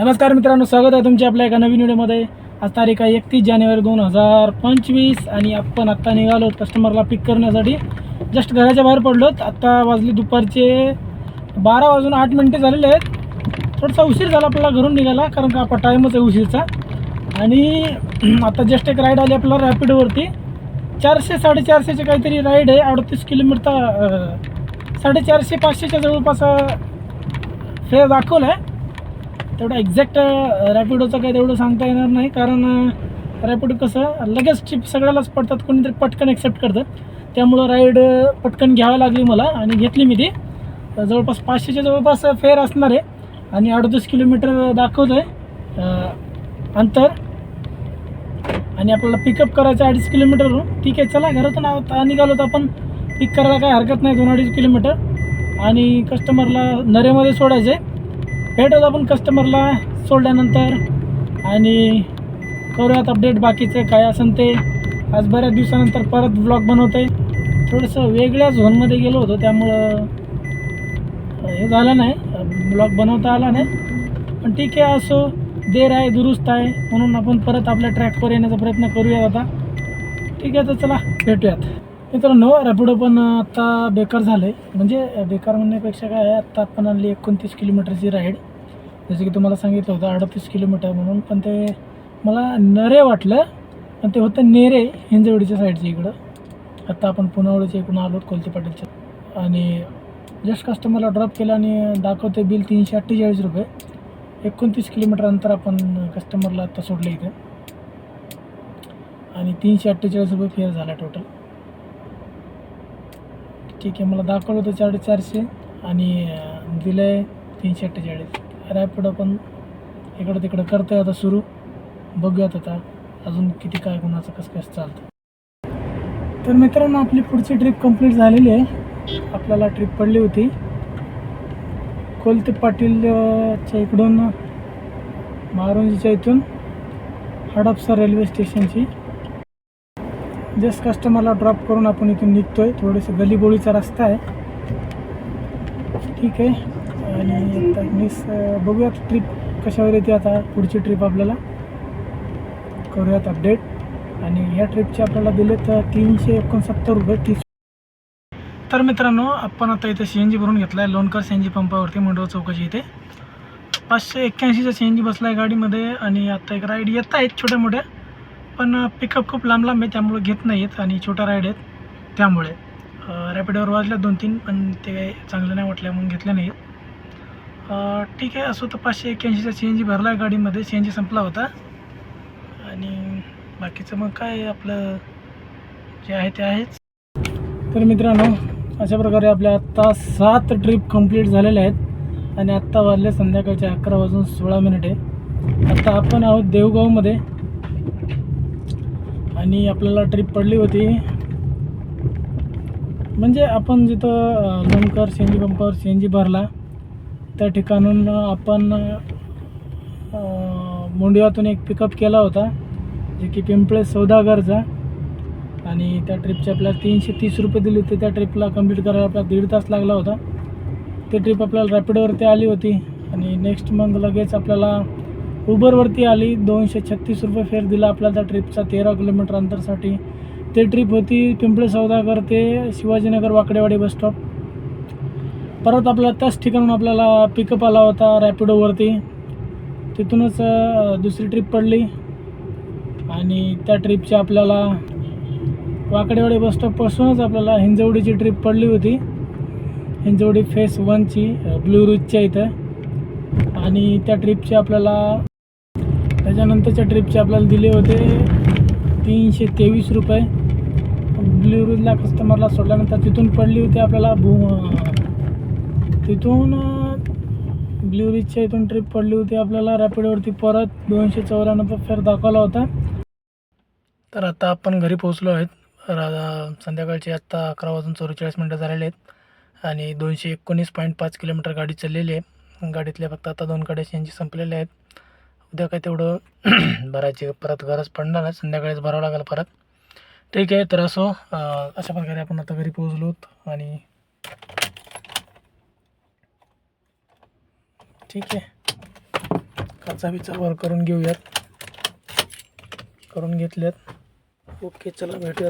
नमस्कार मित्रांनो स्वागत आहे तुमच्या आपल्या एका नवीन व्हिडिओमध्ये. आज तारीख आहे एकतीस जानेवारी दोन हजार पंचवीस आणि आपण आत्ता निघालो कस्टमरला पिक करण्यासाठी. जस्ट घराच्या बाहेर पडलोत आत्ता वाजली दुपारचे बारा वाजून आठ मिनटे झालेले आहेत. थोडासा उशीर झाला आपल्याला घरून निघाला कारण का आपला टाईमच आहे उशीरचा. आणि आता जस्ट एक राईड आली आपल्याला रॅपिडोवरती चारशे साडेचारशेचे काहीतरी राईड आहे. अडतीस किलोमीटर साडेचारशे पाचशेच्या जवळपास फेर दाखवला आहे तेवढं एक्झॅक्ट रॅपिडोचं काय तेवढं सांगता येणार नाही. कारण रॅपिडो कसं लगेच चिप सगळ्यालाच पडतात कोणीतरी पटकन एक्सेप्ट करतं त्यामुळं राईड पटकन घ्यावी लागली मला आणि घेतली मी ती. जवळपास पाचशेच्या जवळपास फेअर असणार आहे. आणि अडतीस किलोमीटर दाखवतं आहे अंतर. आणि आपल्याला पिकअप करायचं अडीच किलोमीटरवरून. ठीक आहे चला घरातून आता निघालो तर आपण. पिक करायला काही हरकत नाही दोन अडीच किलोमीटर. आणि कस्टमरला नरेमध्ये सोडायचं आहे भेटत आपण कस्टमरला सोडल्यानंतर आणि करूयात अपडेट बाकीचं काय असेल ते. आज बऱ्याच दिवसानंतर परत ब्लॉग बनवते थोडंसं वेगळ्या झोनमध्ये गेलो होतो त्यामुळं हे झालं नाही. ब्लॉग बनवता आला नाही. पण ठीक आहे असो. देर आहे दुरुस्त आहे. म्हणून आपण परत आपल्या ट्रॅकवर येण्याचा प्रयत्न करूयात आता. ठीक आहे तर चला भेटूयात. मित्रांनो रॅपिडो पण आत्ता बेकार झालं आहे म्हणजे बेकार म्हणण्यापेक्षा काय आहे आत्ता आपण आणली एकोणतीस किलोमीटरची राईड जसं की तुम्हाला सांगितलं होतं अडतीस किलोमीटर म्हणून पण ते मला नरे वाटलं पण ते होतं नेरे हिंजवडीच्या साईडच्या इकडं. आत्ता आपण पुनावळीच्या इकडून आलो कोलते पाटीलच्या. आणि जस्ट कस्टमरला ड्रॉप केलं आणि दाखवते बिल तीनशे अठ्ठेचाळीस रुपये. एकोणतीस किलोमीटर अंतर आपण कस्टमरला आत्ता सोडलं इथे. आणि तीनशे अठ्ठेचाळीस रुपये फेअर झाला टोटल ठीक आहे मला दाखवलं होतं साडेचारशे आणि दिलं आहे तीनशे अठ्ठेचाळीस. रॅपिडो पण इकडं तिकडं करतोय आता सुरू. बघूयात आता अजून किती काय कोणाचं कसं कसं चालतं. तर मित्रांनो आपली पुढची ट्रिप कंप्लीट झालेली आहे. आपल्याला ट्रिप पडली होती. कोलते पाटीलच्या इकडून मारुंजीच्या इथून हडपसर रेल्वे स्टेशनची जस्ट कस्टमरला ड्रॉप करून आपण इथून निघतोय. थोडेसे गलीबोळीचा रस्ता आहे. ठीक आहे. आणि आता मिस बघूयात ट्रिप कशावर येते आता पुढची ट्रिप आपल्याला. करूयात अपडेट आणि ह्या ट्रिपचे आपल्याला दिले तर तीनशे एकोणसत्तर रुपये तीस तर मित्रांनो आपण आता इथे सी एन जी भरून घेतला आहे लोणकर सी एन जी पंपावरती मंडळ चौकशी इथे. पाचशे एक्क्याऐंशीचा सी एन जी बसला आहे गाडीमध्ये आणि आता एक राईड येत आहेत छोट्या मोठ्या पण पिकअप खूप लांब लांब आहे त्यामुळे घेत नाही आहेत आणि छोट्या राईड आहेत त्यामुळे. रॅपिडोवर वाजल्या दोन तीन पण ते काही चांगलं नाही वाटलं म्हणून घेतल्या नाहीत आहेत ठीक आहे असं तर पाचशे एक्क्याऐंशीचा सी एन जी भरला आहे गाडीमध्ये. सी एन जी संपला होता. आणि बाकीचं मग काय आपलं जे आहे ते आहेच. तर मित्रांनो अशा प्रकारे आपल्या आत्ता सात ट्रिप कंप्लीट झालेल्या आहेत. आणि आत्ता वाजले संध्याकाळचे अकरा वाजून सोळा मिनिटे. आत्ता आपण आहोत देवगावमध्ये. आणि आपल्याला ट्रिप पडली होती. म्हणजे आपण जिथं लोणकर सी एन जी पंपावर सी एन जी भरला. त्या ठिकाणून आपण मुंडियातून एक पिकअप केला होता जे की पिंपळे सौदागरचा. आणि त्या ट्रिपचे आपल्याला तीनशे तीस रुपये दिले होते. त्या ट्रिपला कंप्लीट करायला आपल्याला दीड तास लागला होता. ते ट्रिप आपल्याला रॅपिडोवरती आली होती. आणि नेक्स्ट मग लगेच आपल्याला उबरवरती आली. दोनशे छत्तीस रुपये फेअर दिला आपल्याला त्या ट्रिपचा तेरा किलोमीटर अंतरसाठी. ते ट्रिप होती पिंपळे सौदागर ते शिवाजीनगर वाकडेवाडी बस स्टॉप परत आपला त्याच ठिकाणून आपल्याला पिकअप आला होता रॅपिडोवरती तिथूनच दुसरी ट्रिप पडली. आणि त्या ट्रिपची आपल्याला वाकडेवाडी बस स्टॉपपासूनच आपल्याला हिंजवडीची ट्रिप पडली होती. हिंजवडी फेस वनची ब्ल्यू रूजच्या इथं. आणि त्या ट्रिपची आपल्याला त्याच्यानंतरच्या ट्रिपचे आपल्याला दिले होते तीनशे तेवीस रुपये. ब्लू रूजला कस्टमरला सोडल्यानंतर तिथून पडली होती आपल्याला भू तिथून ब्ल्युरीजच्या इथून ट्रिप पडली होती आपल्याला. रॅपिडवरती परत दोनशे चौऱ्याण्णव फेर दाखवला होता. तर आता आपण घरी पोहोचलो आहेत. रा संध्याकाळचे आत्ता अकरा वाजून चौवेचाळीस मिनटं झालेले आहेत. आणि दोनशे एकोणीस पॉईंट पाच किलोमीटर गाडी चाललेली आहे. गाडीतल्या फक्त आता दोन गाड्या यांची संपलेल्या आहेत. उद्या काय तेवढं भरायची परत गरज पडणार आहे. संध्याकाळीच भरावं लागेल परत. ठीक आहे तर असो अशा प्रकारे आपण आता घरी पोहोचलो आणि ठीक आहे. काचा बिचा वर करून घेऊयात. करून घेतल्यात. ओके चला भेटूयात.